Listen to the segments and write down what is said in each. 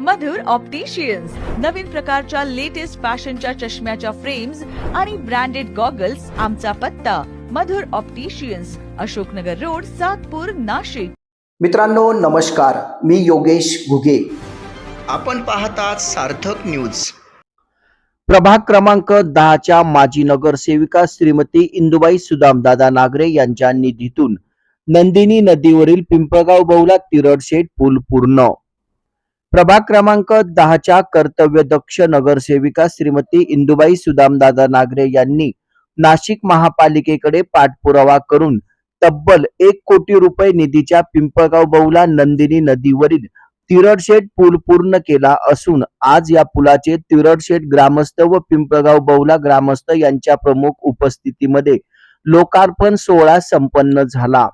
मधुर opticians नवीन प्रकारच्या latest फॅशनच्या चष्म्याच्या फ्रेम्स आणि ब्रँडेड गॉगल्स आमचा पत्ता. Madhur opticians Ashoknagar road Satpur Nashik. मित्रांनो नमस्कार. मी योगेश घुगे. आपण पाहतात सार्थक न्यूज प्रभाग क्रमांक दहाच्या माजी नगरसेविका श्रीमती इंदुबाई सुदामदादा नागरे यांच्या निधीतून नंदिनी नदीवरील पिंपळगाव बहुला तिरडशेठ पूल पूर्ण. प्रभाग क्रमांक दहाच्या कर्तव्यदक्ष नगरसेविका श्रीमती इंदुबाई सुदामदादा नागरे यांनी नाशिक महापालिकेकडे पाठपुरावा करून तब्बल एक कोटी रुपये निधीच्या पिंपळगाव बहुला नंदिनी नदीवरील तिरडशेठ पूल पूर्ण केला असून आज या पुलाचे तिरडशेठ ग्रामस्थ व पिंपळगाव बहुला ग्रामस्थ यांच्या प्रमुख उपस्थितीमध्ये लोकार्पण सोहळा संपन्न झाला.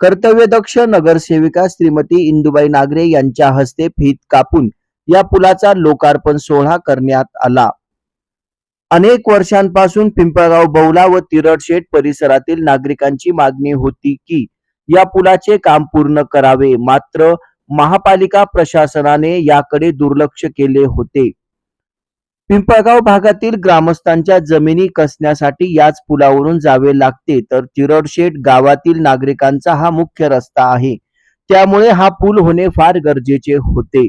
कर्तव्यदक्ष नगरसेविका श्रीमती इंदुबाई नागरे यांच्या हस्ते फीत कापून या पुलाचा लोकार्पण सोहळा करण्यात आला. अनेक वर्षांपासून पिंपळगाव बहुला व तिरडशेठ परिसरातील नागरिकांची मागणी होती की या पुलाचे काम पूर्ण करावे. मात्र महापालिका प्रशासनाने याकडे दुर्लक्ष केले होते. पिंपळगाव भागातील ग्रामस्थांच्या जमिनी कसण्यासाठी याच पुलावरून जावे लागते तर तिरडशेठ गावातील नागरिकांचा हा मुख्य रस्ता आहे. त्यामुळे हा पूल होणे फार गरजेचे होते.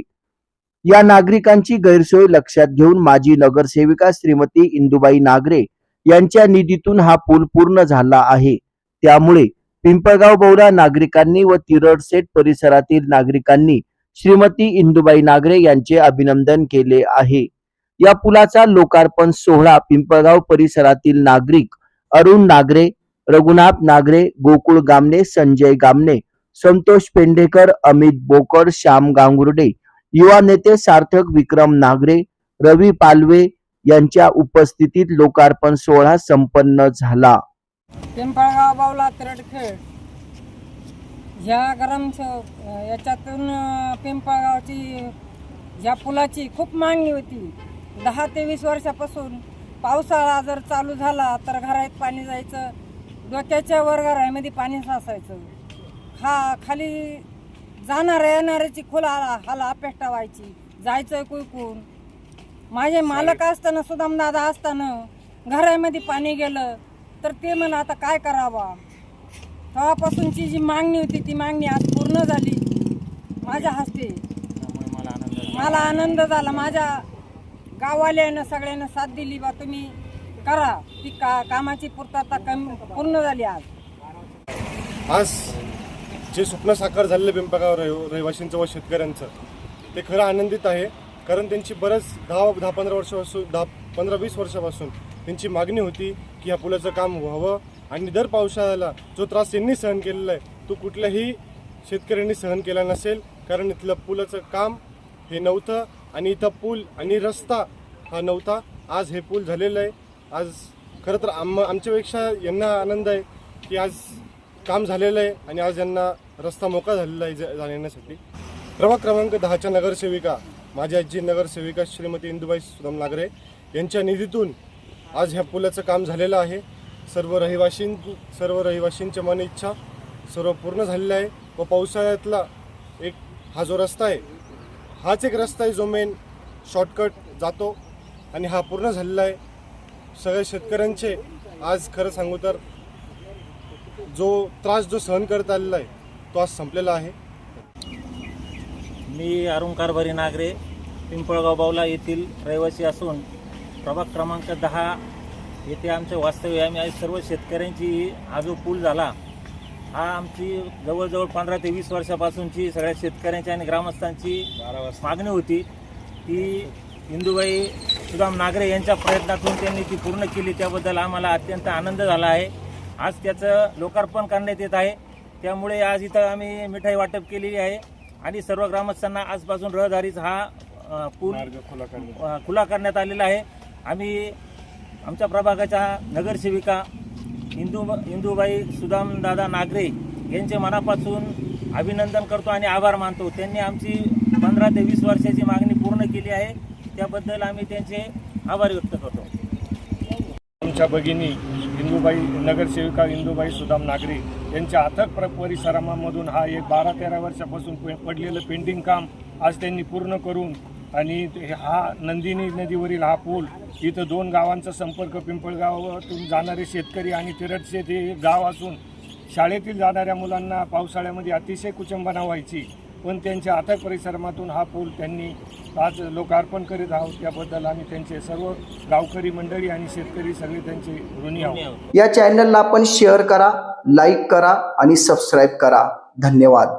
या नागरिकांची गैरसोय लक्षात घेऊन माजी नगरसेविका श्रीमती इंदुबाई नागरे यांच्या निधीतून हा पूल पूर्ण झाला आहे. त्यामुळे पिंपळगाव बौरा नागरिकांनी व तिरडसेट परिसरातील नागरिकांनी श्रीमती इंदुबाई नागरे यांचे अभिनंदन केले आहे. या पुलाचा लोकार्पण सोहळा पिंपळगाव परिसरातील नागरिक अरुण नागरे रघुनाथ नागरे गोकुळ गामने संजय गामने संतोष पेंढेकर अमित बोकर श्याम गांगुर्डे युवा नेते सार्थक विक्रम नागरे रवी पालवे यांच्या उपस्थितीत लोकार्पण सोहळा संपन्न झाला. पिंपळगाव बावला तरडखेड. ह्या गरम याच्यातून पिंपळगावची ह्या पुलाची खूप मागणी होती दहा ते वीस वर्षापासून पावसाळा जर चालू झाला तर घरात पाणी जायचं डोक्याच्या वर घरामध्ये पाणी साचायचं. खा खाली जाणाऱ्या येणाऱ्याची खुला हाला अपेष्टा व्हायची. जायचं कुयकून माझे मालक असताना सुदामदादा असताना घरामध्ये पाणी गेलं तर ते म्हण आता काय करावा? तेव्हापासूनची जी मागणी होती ती मागणी आज पूर्ण झाली. माझ्या हस्ते. मला आनंद झाला. माझ्या गाववाल्यानं सगळ्यांना साथ दिली बा तुम्ही करा. ती का कामाची पूर्तता कमी पूर्ण झाली आज. आज जे स्वप्न साकार झालेलं पिंपळगाव रहिवाशींचं व शेतकऱ्यांचं ते खरं आनंदित आहे. कारण त्यांची बरंच दहा दहा पंधरा वर्षापासून दहा पंधरा वीस वर्षापासून त्यांची मागणी होती की ह्या पुलाचं काम व्हावं. आणि दर पावसाळ्याला जो त्रास त्यांनी सहन केलेला आहे तो कुठल्याही शेतकऱ्यांनी सहन केला नसेल. कारण इथलं पुलाचं काम हे नव्हतं. आणि इथं पूल आणि रस्ता हा नव्हता. आज हे पूल झालेलं आहे. आज खरं तर आम आमच्यापेक्षा यांना आनंद आहे की आज काम झालेलं आहे आणि आज यांना रस्ता मोकळा झालेला आहे जा- जाण्यासाठी. प्रभाग क्रमांक दहाच्या नगरसेविका माझी आजी नगरसेविका श्रीमती इंदुबाई सुदाम नागरे यांच्या निधीतून आज ह्या पुलाचं काम झालेलं आहे. सर्व रहिवाशीं सर्व रहिवाशींच्या मन इच्छा सर्व पूर्ण झालेलं आहे. व पावसाळ्यातला एक हा जो रस्ता आहे हाच एक रस्ता आहे जो मेन शॉर्टकट जातो आणि हा पूर्ण झालेला आहे. सगळ्या शेतकऱ्यांचे आज खरं सांगू तर जो त्रास जो सहन करत आलेला आहे तो आज संपलेला आहे. मी अरुण कारभारी नागरे पिंपळगाव बावला येथील रहिवासी असून प्रभाग क्रमांक दहा येथे आमचे वास्तव्य आहे. आम्ही आज सर्व शेतकऱ्यांची हा जो पूल झाला हा आमची जवळजवळ पंधरा ते वीस वर्षापासूनची सगळ्या शेतकऱ्यांची आणि ग्रामस्थांची मागणी होती. ती इंदुबाई सुदाम नागरे यांच्या प्रयत्नातून त्यांनी ती पूर्ण केली. त्याबद्दल आम्हाला अत्यंत आनंद झाला आहे. आज त्याचं लोकार्पण करण्यात येत आहे. त्यामुळे आज इथं आम्ही मिठाई वाटप केलेली आहे. आणि सर्व ग्रामस्थांना आजपासून रहदारीचा हा पूल खुला करण्यात आलेला आहे. आम्ही आमच्या प्रभागाच्या नगरसेविका इंदू इंदूबाई सुदामदादा नागरे यांचे मनापासून अभिनंदन करतो आणि आभार मानतो. त्यांनी आमची पंधरा ते वीस वर्षाची मागणी पूर्ण केली आहे. त्याबद्दल आम्ही त्यांचे आभार व्यक्त करतो. आमच्या भगिनी इंदूबाई नगरसेविका इंदूबाई सुदाम नागरे यांच्या अथक प्र परिश्रमामधून हा एक बारा तेरा वर्षापासून पडलेलं पेंडिंग काम आज त्यांनी पूर्ण करून आणि हा नंदिनी नदीवरील हा पूल इथं दोन गावांचा संपर्क पिंपळगावातून जाणारे शेतकरी आणि तिरटशेत हे गाव असून शाळेतील जाणाऱ्या मुलांना पावसाळ्यामध्ये अतिशय कुचंबना व्हायची. पण त्यांच्या अथक परिश्रमातून हा पूल त्यांनी आज लोकार्पण करीत आहोत. त्याबद्दल आम्ही त्यांचे सर्व गावकरी मंडळी आणि शेतकरी सगळे त्यांचे ऋणी आहोत. या चॅनलला आपण शेअर करा लाईक करा आणि सबस्क्राईब करा. धन्यवाद.